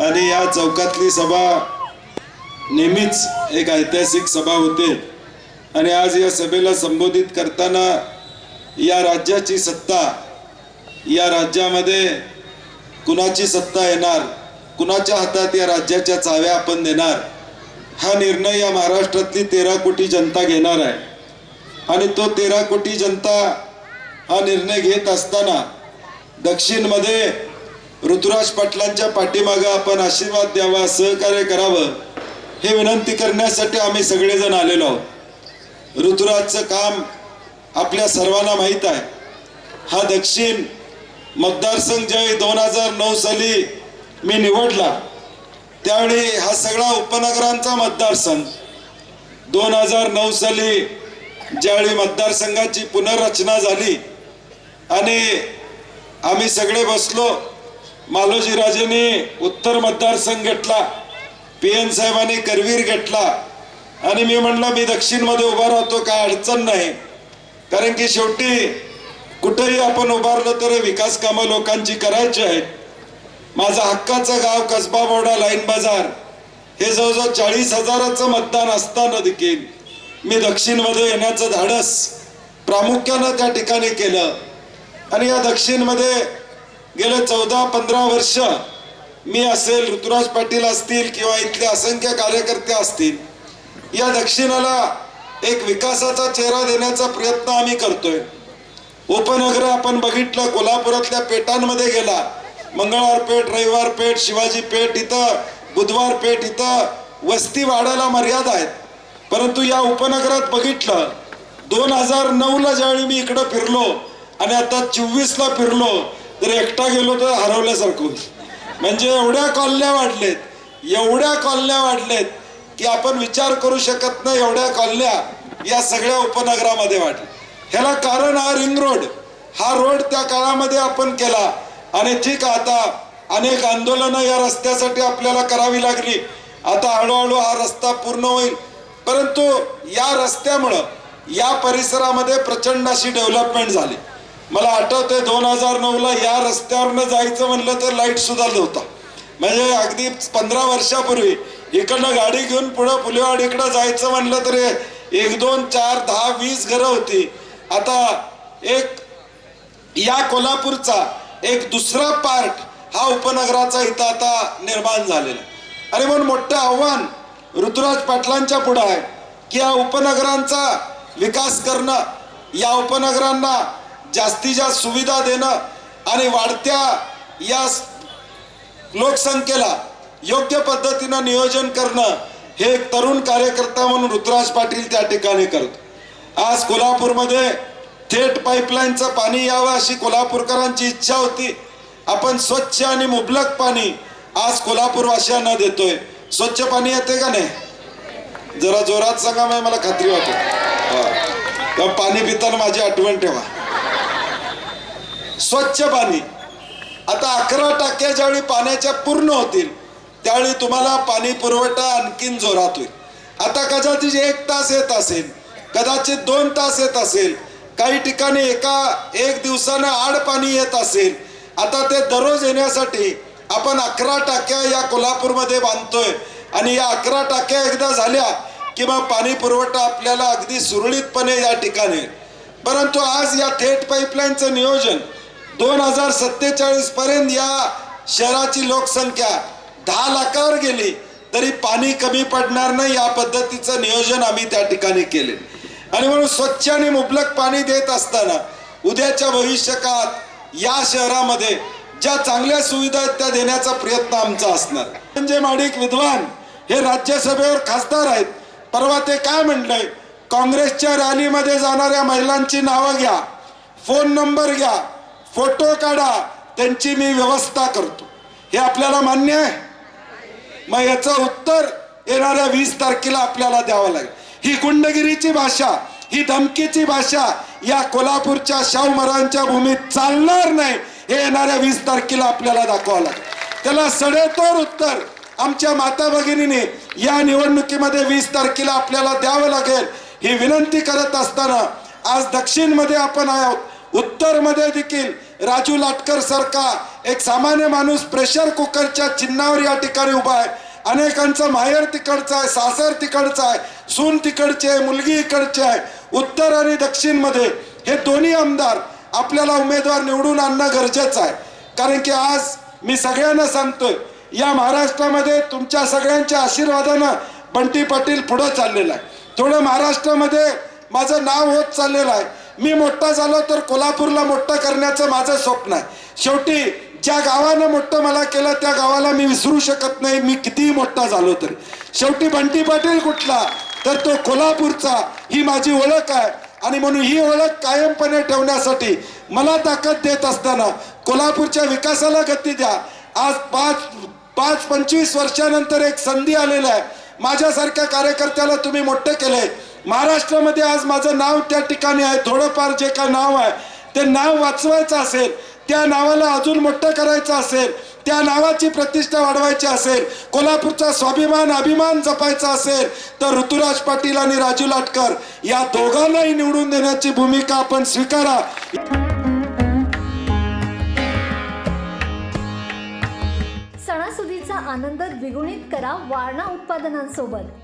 आणि या चौकातली सभा नेहमीच एक ऐतिहासिक सभा होते. आणि आज या सभेला संबोधित करताना या राज्याची सत्ता या राज्यामध्ये कुणाची सत्ता येणार कुणाच्या हातात या राज्याच्या चाव्या आपण देणार हा निर्णय या महाराष्ट्रातली तेरा कोटी जनता घेणार आहे. आणि तो तेरा कोटी जनता हा निर्णय घेत असताना दक्षिणमध्ये ऋतुराज पाटलांच्या पाठीमागं आपण आशीर्वाद द्यावा सहकार्य करावं हे विनंती करण्यासाठी आम्ही सगळेजण आलेलो आहोत. ऋतुराजचं काम आपल्या सर्वांना माहीत आहे. हा दक्षिण मतदारसंघ ज्यावेळी दोन हजार नऊ साली मी निवडला त्यावेळी हा सगळा उपनगरांचा मतदारसंघ दोन हजार नऊ साली ज्यावेळी मतदारसंघाची पुनर्रचना झाली आणि आम्ही सगळे बसलो मालोजी राजेंनी उत्तर मतदारसंघ घेतला पी एन साहेबांनी करवीर घेतला. आणि मी म्हणलं मी दक्षिणमध्ये उभा राहतो काय अडचण नाही. कारण की शेवटी कुठेही आपण उभारलं तर विकास कामं लोकांची करायची आहेत. माझं हक्काचं गाव कसबा मोडा लाईन बाजार हे जवळजवळ चाळीस हजाराचं मतदान असताना देखील मी दक्षिणमध्ये येण्याचं धाडस प्रामुख्यानं त्या ठिकाणी केलं. आणि या दक्षिणमध्ये गेले चौदा पंधरा वर्ष मी असेल ऋतुराज पाटील असतील किंवा इथले असंख्य कार्यकर्ते असतील या दक्षिणाला एक विकासाचा चेहरा देण्याचा प्रयत्न आम्ही करतोय. उपनगर आपण बघितलं कोल्हापुरातल्या पेटांमध्ये गेला. मंगळवार पेठ रविवार पेठ शिवाजी पेठ इथं बुधवार पेठ इथं वस्ती वाढायला मर्यादा आहेत. परंतु या उपनगरात बघितलं दोन हजार नऊला ज्यावेळी मी इकडं फिरलो आणि आता चोवीसला फिरलो तर एकटा गेलो तर हरवल्यासारखं होईल. म्हणजे एवढ्या कॉलन्या वाढलेत एवढ्या कॉलन्या वाढलेत की आपण विचार करू शकत नाही एवढ्या कॉलन्या या सगळ्या उपनगरामध्ये वाढल्या. ह्याला कारण हा रिंग रोड हा रोड त्या काळामध्ये आपण केला आणि ठीक आहे आता अनेक आंदोलनं या रस्त्यासाठी आपल्याला करावी लागली. आता हळूहळू हा रस्ता पूर्ण होईल. परंतु या रस्त्यामुळं या परिसरामध्ये प्रचंड अशी डेव्हलपमेंट झाली. मला आठवतंय दोन हजार नऊला या रस्त्यावरनं जायचं म्हणलं तर लाइट सुद्धा नव्हता म्हणजे अगदी पंधरा वर्षापूर्वी इकडनं गाडी घेऊन पुढं फुलेवाडीकडं जायचं म्हणलं तर एक दोन चार दहा वीस घरं होती. आता एक या कोल्हापूरचा एक दुसरा पार्ट हा उपनगराचा इथं आता निर्माण झालेला आणि म्हणून मोठं आव्हान ऋतुराज पाटलांच्या पुढं आहे की या उपनगरांचा विकास करणं या उपनगरांना जास्तीत जास्त सुविधा देणं आणि वाढत्या या लोकसंख्येला योग्य पद्धतीनं नियोजन करणं हे एक तरुण कार्यकर्ता म्हणून ऋतुराज पाटील त्या ठिकाणी करतो. आज कोल्हापूरमध्ये थेट पाईपलाईनचं पाणी यावं अशी कोल्हापूरकरांची इच्छा होती. आपण स्वच्छ आणि मुबलक पाणी आज कोल्हापूरवासियांना देतोय. स्वच्छ पाणी येते का नाही? जरा जोरात सांगा मला खात्री वाटते पाणी पिताना माझी आठवण ठेवा. स्वच्छ पाणी. आता अकरा टाक्या ज्यावेळी पाण्याच्या पूर्ण होतील त्यावेळी तुम्हाला पाणी पुरवठा आणखीन जोरात होईल. आता कदाचित एक तास येत असेल कदाचित दोन तास येत असेल काही ठिकाणी एका एक दिवसानं आड पाणी येत असेल आता ते दररोज येण्यासाठी आपण अकरा टाक्या या कोल्हापूरमध्ये बांधतोय. आणि या अकरा टाक्या एकदा झाल्या की मग पाणी पुरवठा आपल्याला अगदी सुरळीतपणे या ठिकाणी परंतु आज या थेट पाईपलाईनचं नियोजन दोन हजार सत्तेचाळीस पर्यंत या शहराची लोकसंख्या दहा लाखावर गेली तरी पाणी कमी पडणार नाही या पद्धतीचं नियोजन आम्ही त्या ठिकाणी केले. आणि म्हणून स्वच्छ आणि मुबलक पाणी देत असताना उद्याच्या भविष्यकाळात या शहरामध्ये ज्या चांगल्या सुविधा आहेत त्या देण्याचा प्रयत्न आमचा असणार. म्हणजे माडिक विद्वान हे राज्यसभेवर खासदार आहेत. परवा ते काय म्हणलंय काँग्रेसच्या रॅलीमध्ये जाणाऱ्या महिलांची नावं घ्या फोन नंबर घ्या फोटो काढा त्यांची मी व्यवस्था करतो. हे आपल्याला मान्य आहे? मग याचं उत्तर येणाऱ्या वीस तारखेला आपल्याला द्यावं लागेल. ही गुंडगिरीची भाषा ही धमकीची भाषा या कोल्हापूरच्या शाहू महाराजांच्या भूमीत चालणार नाही हे येणाऱ्या वीस तारखेला आपल्याला दाखवावं लागेल. त्याला सडेतोड उत्तर आमच्या माता भगिनीने या निवडणुकीमध्ये वीस तारखेला आपल्याला द्यावं लागेल ही विनंती करत असताना आज दक्षिणमध्ये आपण आहोत. उत्तरमध्ये देखील राजू लाटकर सारखा एक सामान्य माणूस प्रेशर कुकरच्या चिन्हावर या ठिकाणी उभा आहे. अनेकांचं माहेर तिकडचं आहे सासर तिकडचं आहे सून तिकडची आहे मुलगी इकडची आहे. उत्तर आणि दक्षिणमध्ये हे दोन्ही आमदार आपल्याला उमेदवार निवडून आणणं गरजेचं आहे. कारण की आज मी सगळ्यांना सांगतोय या महाराष्ट्रामध्ये तुमच्या सगळ्यांच्या आशीर्वादानं बंटी पाटील पुढं चाललेलं आहे. थोडं महाराष्ट्रामध्ये माझं नाव होत चाललेलं आहे. मी मोठा झालो तर कोल्हापूरला मोठं करण्याचं माझं स्वप्न आहे. शेवटी ज्या गावानं मोठं मला केलं त्या गावाला मी विसरू शकत नाही. मी कितीही मोठा झालो तरी. शेवटी बंटी पाटील कुठला? तर तो कोल्हापूरचा. ही माझी ओळख आहे. आणि म्हणून ही ओळख कायमपणे ठेवण्यासाठी मला ताकद देत असताना कोल्हापूरच्या विकासाला गती द्या. आज पाच पाच पंचवीस वर्षानंतर एक संधी आलेली आहे. माझ्यासारख्या कार्यकर्त्याला तुम्ही मोठं केलंय. महाराष्ट्रामध्ये आज माझं नाव त्या ठिकाणी आहे. थोडंफार जे काय नाव आहे ते नाव वाचवायचं असेल त्या नावाला अजून मोठं करायचं असेल त्या नावाची प्रतिष्ठा वाढवायची असेल कोल्हापूरचा स्वाभिमान अभिमान जपायचा असेल तर ऋतुराज पाटील आणि राजू लाटकर या दोघांनाही निवडून देण्याची भूमिका आपण स्वीकारा. सणासुदीचा आनंद द्विगुणित करा वारणा उत्पादनांसोबत.